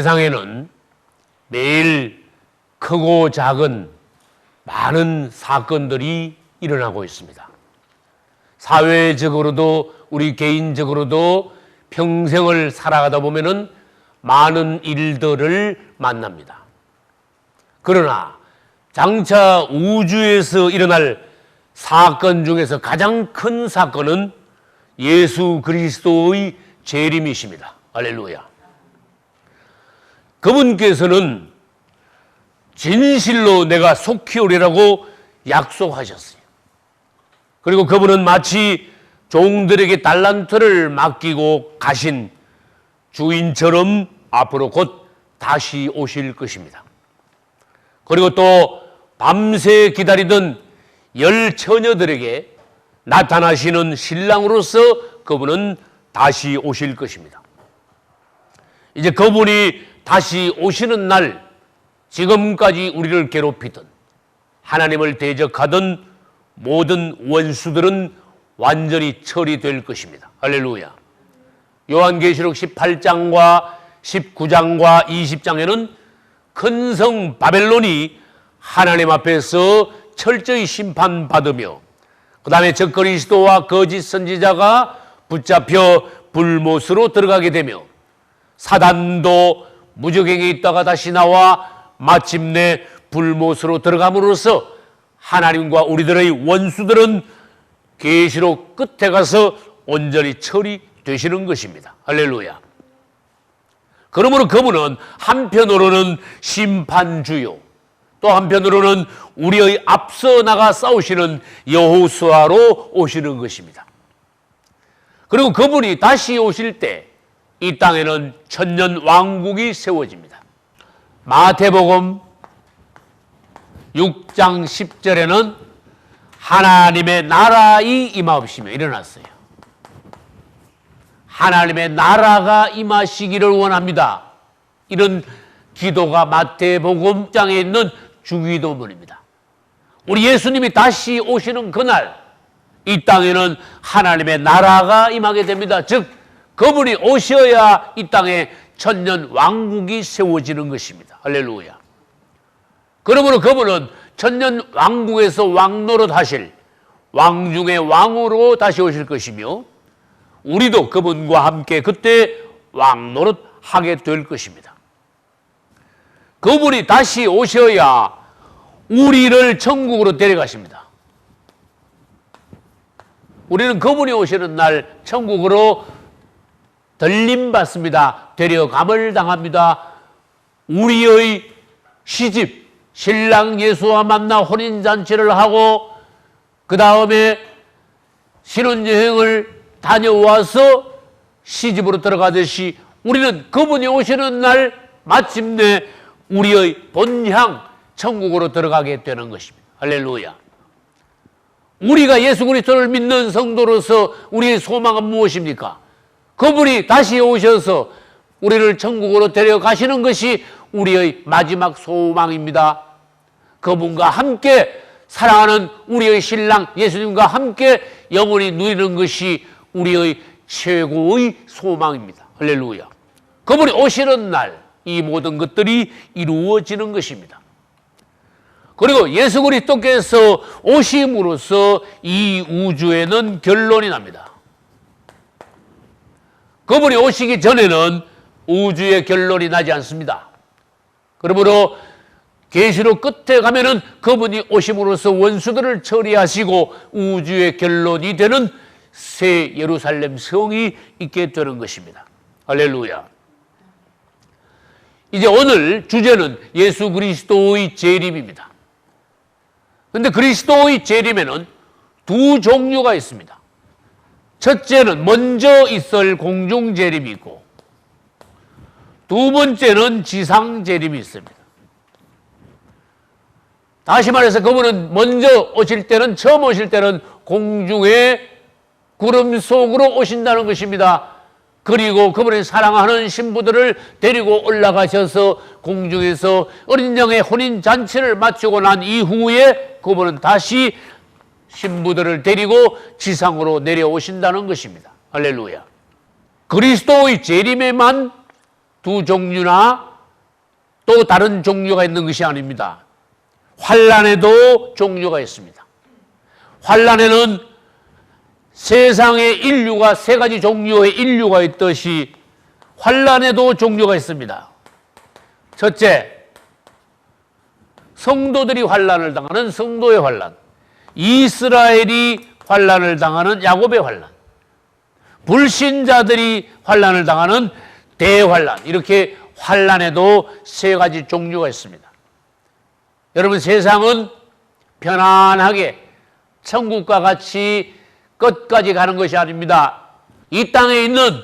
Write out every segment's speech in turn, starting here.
세상에는 매일 크고 작은 많은 사건들이 일어나고 있습니다. 사회적으로도 우리 개인적으로도 평생을 살아가다 보면은 많은 일들을 만납니다. 그러나 장차 우주에서 일어날 사건 중에서 가장 큰 사건은 예수 그리스도의 재림이십니다. 알렐루야. 그분께서는 진실로 내가 속히 오리라고 약속하셨어요. 그리고 그분은 마치 종들에게 달란트를 맡기고 가신 주인처럼 앞으로 곧 다시 오실 것입니다. 그리고 또 밤새 기다리던 열 처녀들에게 나타나시는 신랑으로서 그분은 다시 오실 것입니다. 이제 그분이 다시 오시는 날 지금까지 우리를 괴롭히던 하나님을 대적하던 모든 원수들은 완전히 처리될 것입니다. 할렐루야. 요한계시록 18장과 19장과 20장에는 큰 성 바벨론이 하나님 앞에서 철저히 심판받으며 그 다음에 저 그리스도와 거짓 선지자가 붙잡혀 불못으로 들어가게 되며 사단도 무적행에 있다가 다시 나와 마침내 불못으로 들어감으로써 하나님과 우리들의 원수들은 계시록 끝에 가서 온전히 처리되시는 것입니다. 할렐루야. 그러므로 그분은 한편으로는 심판주요, 또 한편으로는 우리의 앞서 나가 싸우시는 여호수아로 오시는 것입니다. 그리고 그분이 다시 오실 때 이 땅에는 천년 왕국이 세워집니다. 마태복음 6장 10절에는 하나님의 나라의 임하시며 일어났어요. 하나님의 나라가 임하시기를 원합니다. 이런 기도가 마태복음장에 있는 주기도문입니다. 우리 예수님이 다시 오시는 그날 이 땅에는 하나님의 나라가 임하게 됩니다. 즉 그분이 오셔야 이 땅에 천년 왕국이 세워지는 것입니다. 할렐루야. 그러므로 그분은 천년 왕국에서 왕노릇 하실 왕 중의 왕으로 다시 오실 것이며 우리도 그분과 함께 그때 왕노릇 하게 될 것입니다. 그분이 다시 오셔야 우리를 천국으로 데려가십니다. 우리는 그분이 오시는 날 천국으로 들림 받습니다. 데려감을 당합니다. 우리의 시집, 신랑 예수와 만나 혼인잔치를 하고 그 다음에 신혼여행을 다녀와서 시집으로 들어가듯이 우리는 그분이 오시는 날 마침내 우리의 본향 천국으로 들어가게 되는 것입니다. 할렐루야. 우리가 예수 그리스도를 믿는 성도로서 우리의 소망은 무엇입니까? 그분이 다시 오셔서 우리를 천국으로 데려가시는 것이 우리의 마지막 소망입니다. 그분과 함께 사랑하는 우리의 신랑 예수님과 함께 영원히 누리는 것이 우리의 최고의 소망입니다. 할렐루야. 그분이 오시는 날 이 모든 것들이 이루어지는 것입니다. 그리고 예수 그리스도께서 오심으로써 이 우주에는 결론이 납니다. 그분이 오시기 전에는 우주의 결론이 나지 않습니다. 그러므로 계시록 끝에 가면은 그분이 오심으로써 원수들을 처리하시고 우주의 결론이 되는 새 예루살렘 성이 있게 되는 것입니다. 할렐루야. 이제 오늘 주제는 예수 그리스도의 재림입니다. 근데 그리스도의 재림에는 두 종류가 있습니다. 첫째는 먼저 있을 공중 재림이 있고 두 번째는 지상 재림이 있습니다. 다시 말해서 그분은 먼저 오실 때는 처음 오실 때는 공중에 구름 속으로 오신다는 것입니다. 그리고 그분의 사랑하는 신부들을 데리고 올라가셔서 공중에서 어린 양의 혼인 잔치를 마치고 난 이후에 그분은 다시 신부들을 데리고 지상으로 내려오신다는 것입니다. 할렐루야. 그리스도의 재림에만 두 종류나 또 다른 종류가 있는 것이 아닙니다. 환란에도 종류가 있습니다. 환란에는 세상의 인류가 세 가지 종류의 인류가 있듯이 환란에도 종류가 있습니다. 첫째, 성도들이 환란을 당하는 성도의 환란, 이스라엘이 환란을 당하는 야곱의 환란, 불신자들이 환란을 당하는 대환란 이렇게 환란에도 세 가지 종류가 있습니다. 여러분 세상은 편안하게 천국과 같이 끝까지 가는 것이 아닙니다. 이 땅에 있는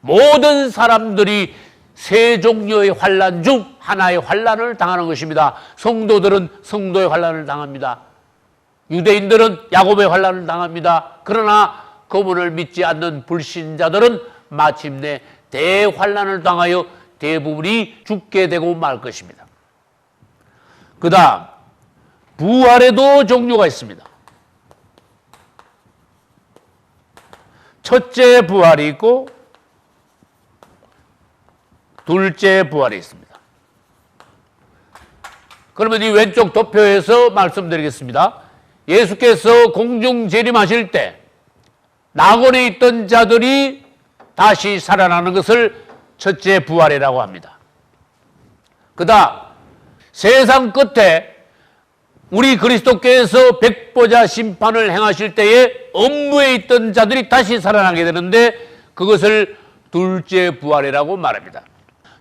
모든 사람들이 세 종류의 환란 중 하나의 환란을 당하는 것입니다. 성도들은 성도의 환란을 당합니다. 유대인들은 야곱의 환란을 당합니다. 그러나 그분을 믿지 않는 불신자들은 마침내 대환란을 당하여 대부분이 죽게 되고 말 것입니다. 그 다음 부활에도 종류가 있습니다. 첫째 부활이 있고 둘째 부활이 있습니다. 그러면 이 왼쪽 도표에서 말씀드리겠습니다. 예수께서 공중 재림하실 때 낙원에 있던 자들이 다시 살아나는 것을 첫째 부활이라고 합니다. 그다음 세상 끝에 우리 그리스도께서 백보자 심판을 행하실 때에 업무에 있던 자들이 다시 살아나게 되는데 그것을 둘째 부활이라고 말합니다.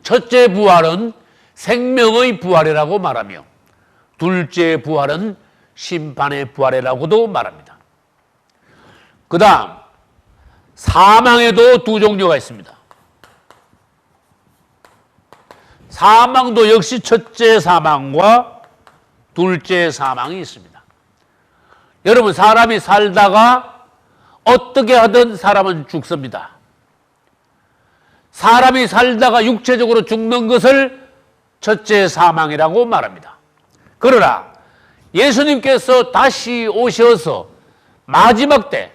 첫째 부활은 생명의 부활이라고 말하며 둘째 부활은 심판의 부활이라고도 말합니다. 그 다음 사망에도 두 종류가 있습니다. 사망도 역시 첫째 사망과 둘째 사망이 있습니다. 여러분, 사람이 살다가 어떻게 하든 사람은 죽습니다. 사람이 살다가 육체적으로 죽는 것을 첫째 사망이라고 말합니다. 그러나 예수님께서 다시 오셔서 마지막 때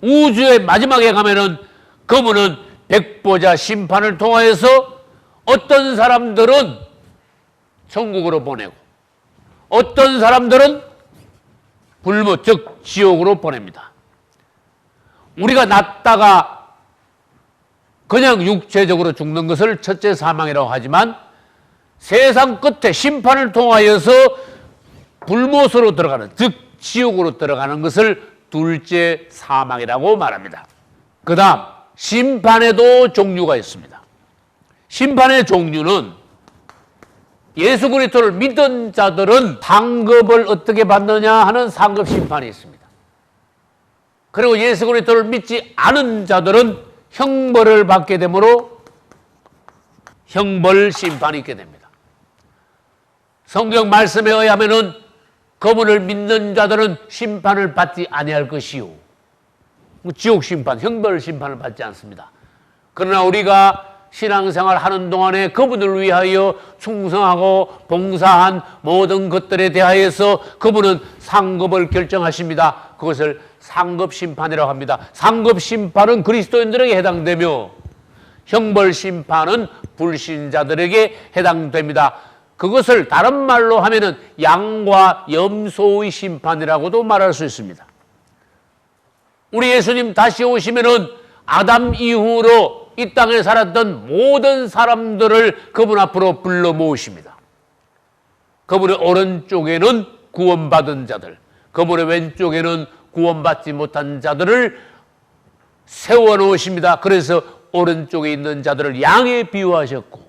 우주의 마지막에 가면은 그분은 백보자 심판을 통하여서 어떤 사람들은 천국으로 보내고 어떤 사람들은 불모 즉 지옥으로 보냅니다. 우리가 낫다가 그냥 육체적으로 죽는 것을 첫째 사망이라고 하지만 세상 끝에 심판을 통하여서 불못으로 들어가는 즉 지옥으로 들어가는 것을 둘째 사망이라고 말합니다. 그 다음 심판에도 종류가 있습니다. 심판의 종류는 예수 그리스도를 믿은 자들은 상급을 어떻게 받느냐 하는 상급 심판이 있습니다. 그리고 예수 그리스도를 믿지 않은 자들은 형벌을 받게 되므로 형벌 심판이 있게 됩니다. 성경 말씀에 의하면은 그분을 믿는 자들은 심판을 받지 아니할 것이요. 뭐 지옥 심판, 형벌 심판을 받지 않습니다. 그러나 우리가 신앙생활 하는 동안에 그분을 위하여 충성하고 봉사한 모든 것들에 대하여서 그분은 상급을 결정하십니다. 그것을 상급 심판이라고 합니다. 상급 심판은 그리스도인들에게 해당되며 형벌 심판은 불신자들에게 해당됩니다. 그것을 다른 말로 하면은 양과 염소의 심판이라고도 말할 수 있습니다. 우리 예수님 다시 오시면은 아담 이후로 이 땅에 살았던 모든 사람들을 그분 앞으로 불러 모으십니다. 그분의 오른쪽에는 구원받은 자들, 그분의 왼쪽에는 구원받지 못한 자들을 세워 놓으십니다. 그래서 오른쪽에 있는 자들을 양에 비유하셨고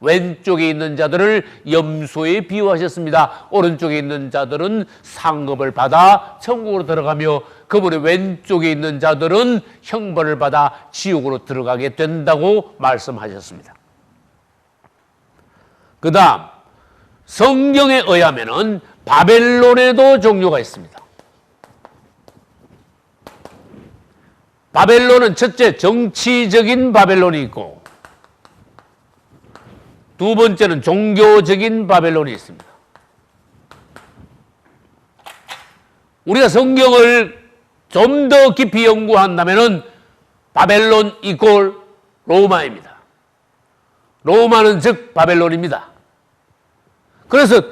왼쪽에 있는 자들을 염소에 비유하셨습니다. 오른쪽에 있는 자들은 상급을 받아 천국으로 들어가며 그분의 왼쪽에 있는 자들은 형벌을 받아 지옥으로 들어가게 된다고 말씀하셨습니다. 그 다음, 성경에 의하면 바벨론에도 종류가 있습니다. 바벨론은 첫째 정치적인 바벨론이 있고 두 번째는 종교적인 바벨론이 있습니다. 우리가 성경을 좀 더 깊이 연구한다면 바벨론 이꼴 로마입니다. 로마는 즉 바벨론입니다. 그래서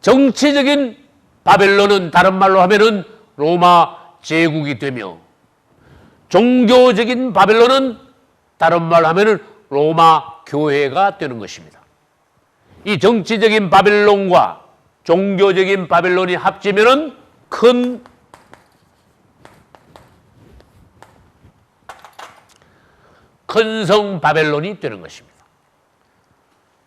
정치적인 바벨론은 다른 말로 하면은 로마 제국이 되며 종교적인 바벨론은 다른 말로 하면은 로마 교회가 되는 것입니다. 이 정치적인 바벨론과 종교적인 바벨론이 합치면은 큰 큰성 바벨론이 되는 것입니다.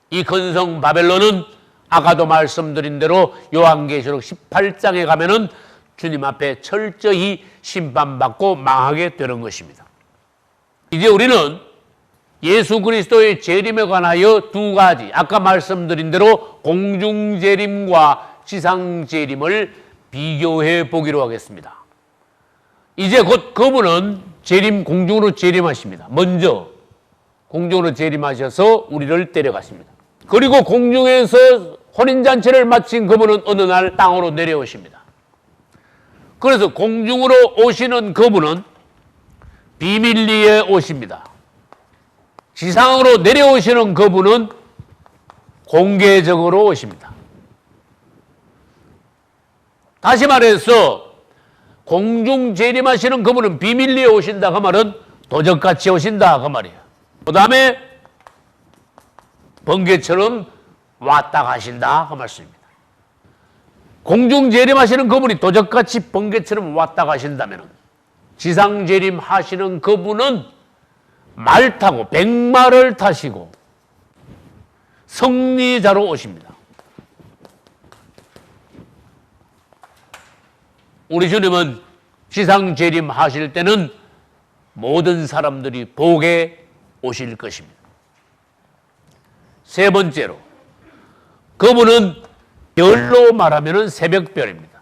이 큰성 바벨론은 아까도 말씀드린 대로 요한계시록 18장에 가면은 주님 앞에 철저히 심판받고 망하게 되는 것입니다. 이제 우리는 예수 그리스도의 재림에 관하여 두 가지, 아까 말씀드린 대로 공중 재림과 지상 재림을 비교해 보기로 하겠습니다. 이제 곧 그분은 재림 공중으로 재림하십니다. 먼저 공중으로 재림하셔서 우리를 데려가십니다. 그리고 공중에서 혼인 잔치를 마친 그분은 어느 날 땅으로 내려오십니다. 그래서 공중으로 오시는 그분은 비밀리에 오십니다. 지상으로 내려오시는 그분은 공개적으로 오십니다. 다시 말해서 공중 재림하시는 그분은 비밀리에 오신다 그 말은 도적같이 오신다 그 말이에요. 그 다음에 번개처럼 왔다 가신다 그 말씀입니다. 공중 재림하시는 그분이 도적같이 번개처럼 왔다 가신다면 지상 재림하시는 그분은 말 타고 백마를 타시고 승리자로 오십니다. 우리 주님은 지상 재림하실 때는 모든 사람들이 복에 오실 것입니다. 세 번째로 그분은 별로 말하면 새벽별입니다.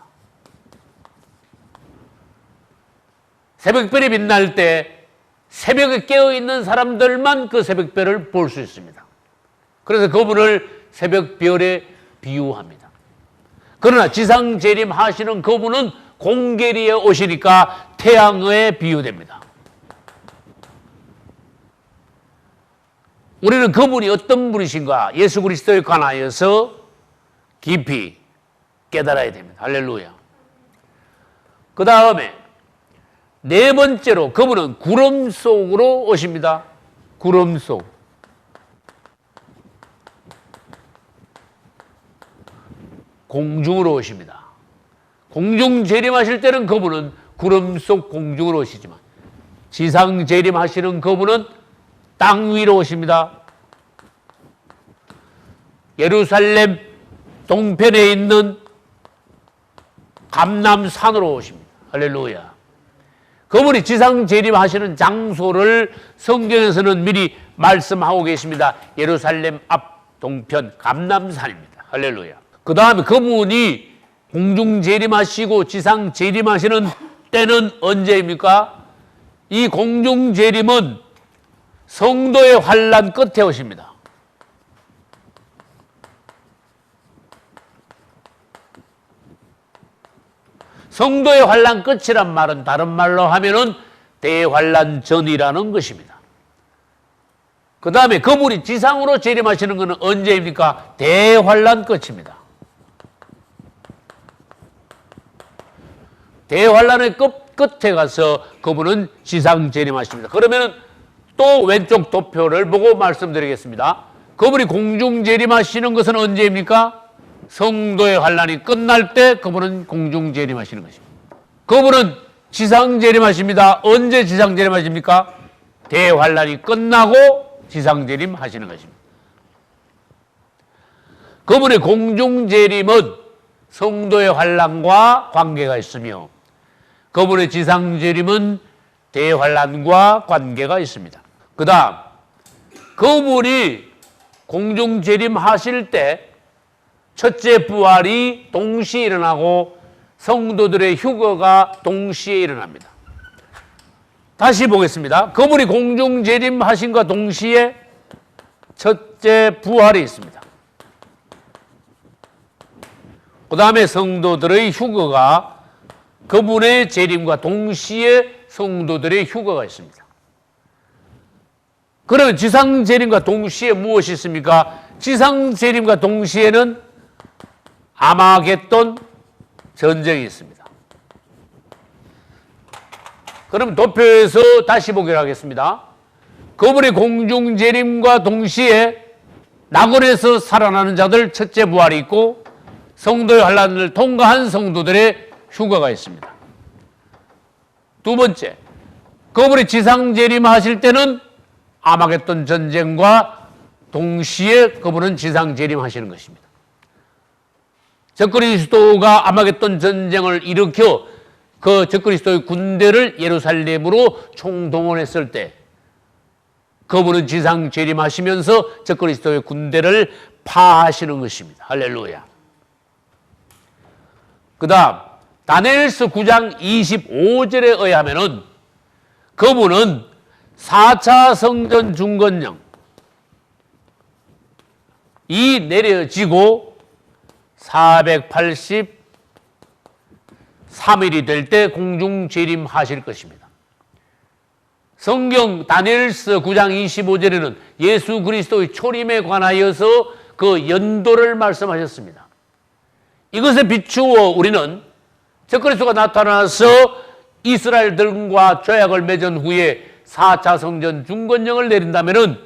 새벽별이 빛날 때 새벽에 깨어 있는 사람들만 그 새벽별을 볼 수 있습니다. 그래서 그분을 새벽별에 비유합니다. 그러나 지상 재림하시는 그분은 공계리에 오시니까 태양에 비유됩니다. 우리는 그분이 어떤 분이신가 예수 그리스도에 관하여서 깊이 깨달아야 됩니다. 할렐루야. 그 다음에 네 번째로 그분은 구름 속으로 오십니다. 구름 속. 공중으로 오십니다. 공중 재림하실 때는 그분은 구름 속 공중으로 오시지만 지상 재림하시는 그분은 땅 위로 오십니다. 예루살렘 동편에 있는 감남산으로 오십니다. 할렐루야. 그분이 지상 재림하시는 장소를 성경에서는 미리 말씀하고 계십니다. 예루살렘 앞 동편 감남산입니다. 할렐루야. 그 다음에 그분이 공중 재림하시고 지상 재림하시는 때는 언제입니까? 이 공중 재림은 성도의 환란 끝에 오십니다. 성도의 환란 끝이란 말은 다른 말로 하면은 대환란 전이라는 것입니다. 그 다음에 그분이 지상으로 재림하시는 것은 언제입니까? 대환란 끝입니다. 대환란의 끝, 끝에 가서 그분은 지상 재림하십니다. 그러면은 또 왼쪽 도표를 보고 말씀드리겠습니다. 그분이 공중 재림하시는 것은 언제입니까? 성도의 환란이 끝날 때 그분은 공중 재림하시는 것입니다. 그분은 지상 재림하십니다. 언제 지상 재림하십니까? 대환란이 끝나고 지상 재림하시는 것입니다. 그분의 공중 재림은 성도의 환란과 관계가 있으며 그분의 지상 재림은 대환란과 관계가 있습니다. 그다음 그분이 공중 재림하실 때 첫째 부활이 동시에 일어나고 성도들의 휴거가 동시에 일어납니다. 다시 보겠습니다. 그분이 공중 재림하신과 동시에 첫째 부활이 있습니다. 그 다음에 성도들의 휴거가 그분의 재림과 동시에 성도들의 휴거가 있습니다. 그러면 지상 재림과 동시에 무엇이 있습니까? 지상 재림과 동시에는 아마겟돈 전쟁이 있습니다. 그럼 도표에서 다시 보기로 하겠습니다. 그분의 공중 재림과 동시에 낙원에서 살아나는 자들 첫째 부활이 있고 성도의 환란을 통과한 성도들의 휴가가 있습니다. 두 번째, 그분이 지상 재림하실 때는 아마겟돈 전쟁과 동시에 그분은 지상 재림하시는 것입니다. 적그리스도가 아마겟돈 전쟁을 일으켜 그 적그리스도의 군대를 예루살렘으로 총동원했을 때 그분은 지상 재림하시면서 적그리스도의 군대를 파하시는 것입니다. 할렐루야. 그 다음 다니엘서 9장 25절에 의하면은 그분은 4차 성전 중건령 이 내려지고 483일이 될 때 공중 재림하실 것입니다. 성경 다니엘서 9장 25절에는 예수 그리스도의 초림에 관하여서 그 연도를 말씀하셨습니다. 이것에 비추어 우리는 적그리스도가 나타나서 이스라엘들과 조약을 맺은 후에 4차 성전 중건령을 내린다면은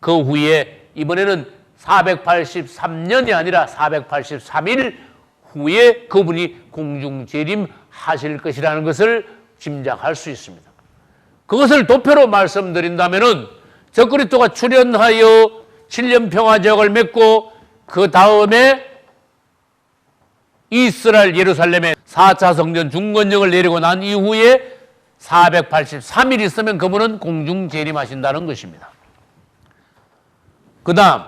그 후에 이번에는 483년이 아니라 483일 후에 그분이 공중 재림 하실 것이라는 것을 짐작할 수 있습니다. 그것을 도표로 말씀드린다면은 적그리스도가 출현하여 7년 평화제약을 맺고 그 다음에 이스라엘 예루살렘에 4차 성전 중건령을 내리고 난 이후에 483일 있으면 그분은 공중 재림하신다는 것입니다. 그 다음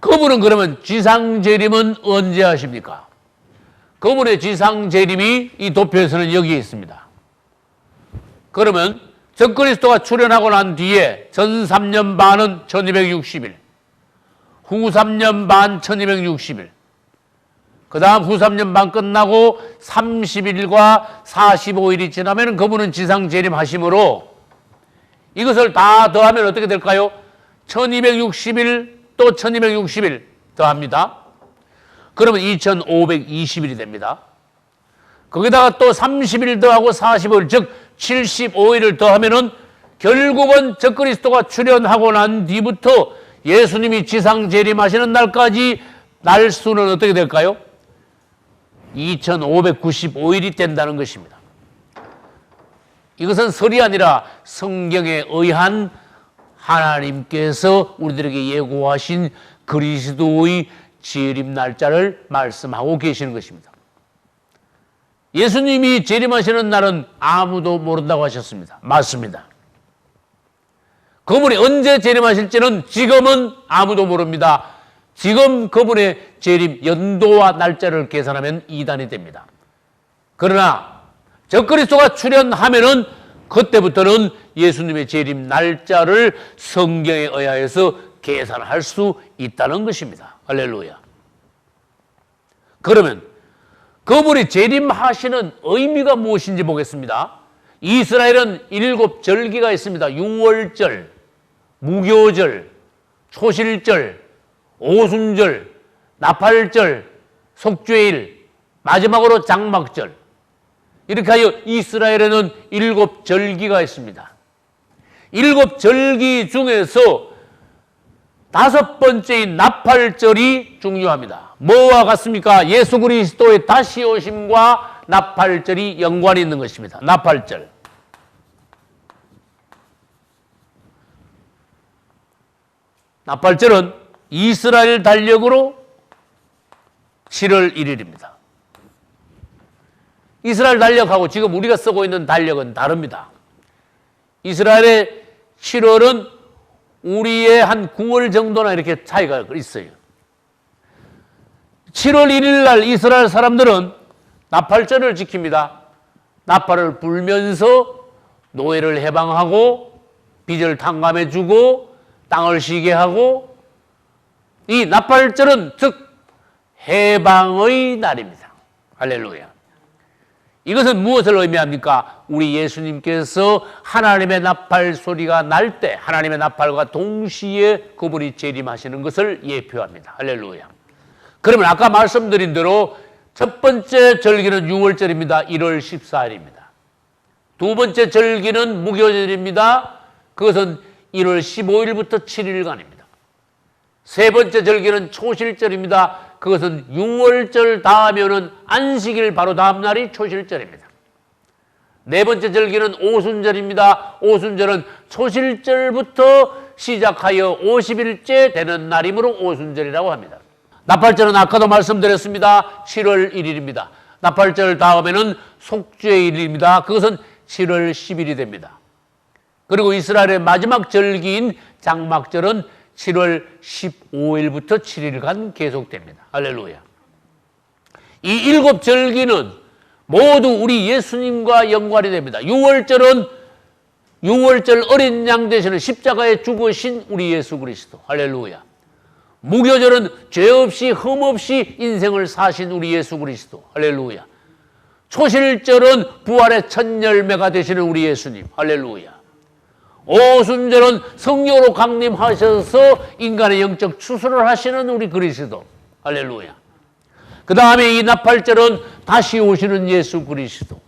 그분은 그러면 지상 재림은 언제 하십니까? 그분의 지상 재림이 이 도표에서는 여기 있습니다. 그러면 적그리스도가 출현하고 난 뒤에 전 3년 반은 1260일, 후 3년 반 1260일, 그 다음 후 3년 반 끝나고 30일과 45일이 지나면 그분은 지상 재림하심으로 이것을 다 더하면 어떻게 될까요? 1260일 또 1260일 더합니다. 그러면 2520일이 됩니다. 거기다가 또 30일 더하고 45일, 즉 75일을 더하면은 결국은 적그리스도가 출현하고 난 뒤부터 예수님이 지상 재림하시는 날까지 날 수는 어떻게 될까요? 2595일이 된다는 것입니다. 이것은 설이 아니라 성경에 의한 하나님께서 우리들에게 예고하신 그리스도의 재림 날짜를 말씀하고 계시는 것입니다. 예수님이 재림하시는 날은 아무도 모른다고 하셨습니다. 맞습니다. 그분이 언제 재림하실지는 지금은 아무도 모릅니다. 지금 그분의 재림 연도와 날짜를 계산하면 이단이 됩니다. 그러나 적그리스도가 출현하면은 그때부터는 예수님의 재림 날짜를 성경에 의하여서 계산할 수 있다는 것입니다. 할렐루야. 그러면 그분이 재림하시는 의미가 무엇인지 보겠습니다. 이스라엘은 일곱 절기가 있습니다. 유월절, 무교절, 초실절, 오순절, 나팔절, 속죄일, 마지막으로 장막절. 이렇게 하여 이스라엘에는 일곱 절기가 있습니다. 일곱 절기 중에서 다섯 번째인 나팔절이 중요합니다. 뭐와 같습니까? 예수 그리스도의 다시 오심과 나팔절이 연관이 있는 것입니다. 나팔절. 나팔절은 이스라엘 달력으로 7월 1일입니다. 이스라엘 달력하고 지금 우리가 쓰고 있는 달력은 다릅니다. 이스라엘의 7월은 우리의 한 9월 정도나 이렇게 차이가 있어요. 7월 1일 날 이스라엘 사람들은 나팔절을 지킵니다. 나팔을 불면서 노예를 해방하고 빚을 탕감해 주고 땅을 쉬게 하고 이 나팔절은 즉 해방의 날입니다. 할렐루야. 이것은 무엇을 의미합니까? 우리 예수님께서 하나님의 나팔 소리가 날 때 하나님의 나팔과 동시에 그분이 재림하시는 것을 예표합니다. 할렐루야. 그러면 아까 말씀드린 대로 첫 번째 절기는 6월절입니다. 1월 14일입니다. 두 번째 절기는 무교절입니다. 그것은 1월 15일부터 7일간입니다. 세 번째 절기는 초실절입니다. 그것은 6월절 다음에는 안식일 바로 다음 날이 초실절입니다. 네 번째 절기는 오순절입니다. 오순절은 초실절부터 시작하여 50일째 되는 날이므로 오순절이라고 합니다. 나팔절은 아까도 말씀드렸습니다. 7월 1일입니다. 나팔절 다음에는 속죄의 일입니다. 그것은 7월 10일이 됩니다. 그리고 이스라엘의 마지막 절기인 장막절은 7월 15일부터 7일간 계속됩니다. 할렐루야. 이 일곱 절기는 모두 우리 예수님과 연관이 됩니다. 6월절은 6월절 어린 양 되시는 십자가에 죽으신 우리 예수 그리스도. 할렐루야. 무교절은 죄 없이 흠 없이 인생을 사신 우리 예수 그리스도. 할렐루야. 초실절은 부활의 첫 열매가 되시는 우리 예수님. 할렐루야. 오순절은 성령으로 강림하셔서 인간의 영적 추수를 하시는 우리 그리스도. 할렐루야. 그 다음에 이 나팔절은 다시 오시는 예수 그리스도.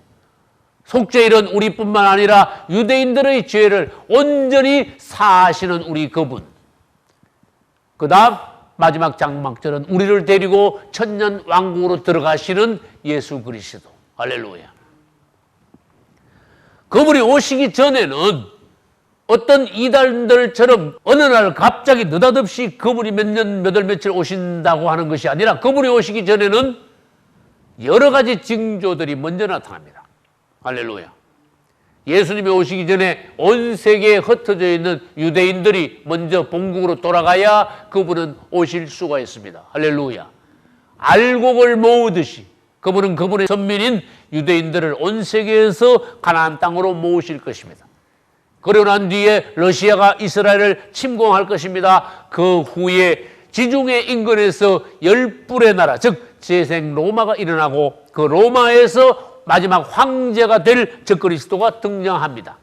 속죄일은 우리뿐만 아니라 유대인들의 죄를 온전히 사하시는 우리 그분. 그 다음 마지막 장막절은 우리를 데리고 천년 왕국으로 들어가시는 예수 그리스도. 할렐루야. 그분이 오시기 전에는 어떤 이단들처럼 어느 날 갑자기 느닷없이 그분이 몇 년, 몇 월, 며칠 오신다고 하는 것이 아니라 그분이 오시기 전에는 여러 가지 징조들이 먼저 나타납니다. 할렐루야. 예수님이 오시기 전에 온 세계에 흩어져 있는 유대인들이 먼저 본국으로 돌아가야 그분은 오실 수가 있습니다. 할렐루야. 알곡을 모으듯이 그분은 그분의 선민인 유대인들을 온 세계에서 가나안 땅으로 모으실 것입니다. 그러고 난 뒤에 러시아가 이스라엘을 침공할 것입니다. 그 후에 지중해 인근에서 열불의 나라, 즉 재생 로마가 일어나고 그 로마에서 마지막 황제가 될 적그리스도가 등장합니다.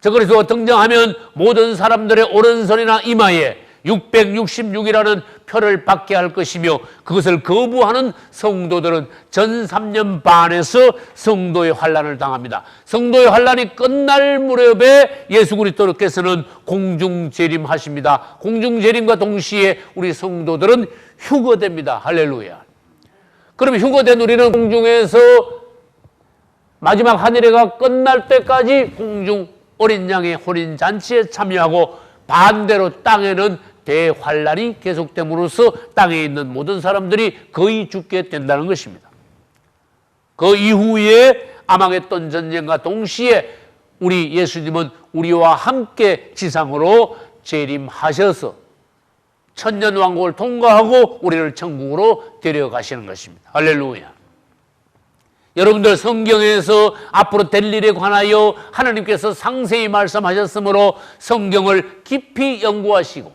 적그리스도가 등장하면 모든 사람들의 오른손이나 이마에 666이라는 표를 받게 할 것이며 그것을 거부하는 성도들은 전 3년 반에서 성도의 환란을 당합니다. 성도의 환란이 끝날 무렵에 예수 그리스도께서는 공중 재림하십니다. 공중 재림과 동시에 우리 성도들은 휴거됩니다. 할렐루야. 그럼 휴거된 우리는 공중에서 마지막 하늘에가 끝날 때까지 공중 어린 양의 혼인 잔치에 참여하고 반대로 땅에는 대환란이 계속됨으로써 땅에 있는 모든 사람들이 거의 죽게 된다는 것입니다. 그 이후에 아마겟돈 전쟁과 동시에 우리 예수님은 우리와 함께 지상으로 재림하셔서 천년 왕국을 통과하고 우리를 천국으로 데려가시는 것입니다. 할렐루야. 여러분들 성경에서 앞으로 될 일에 관하여 하나님께서 상세히 말씀하셨으므로 성경을 깊이 연구하시고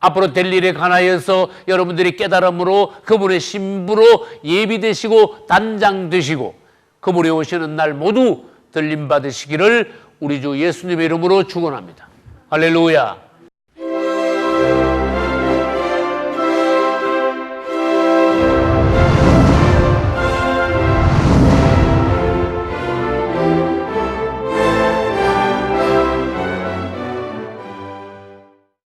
앞으로 될 일에 관하여서 여러분들이 깨달음으로 그분의 신부로 예비되시고 단장되시고 그분이 오시는 날 모두 들림 받으시기를 우리 주 예수님의 이름으로 축원합니다. 할렐루야.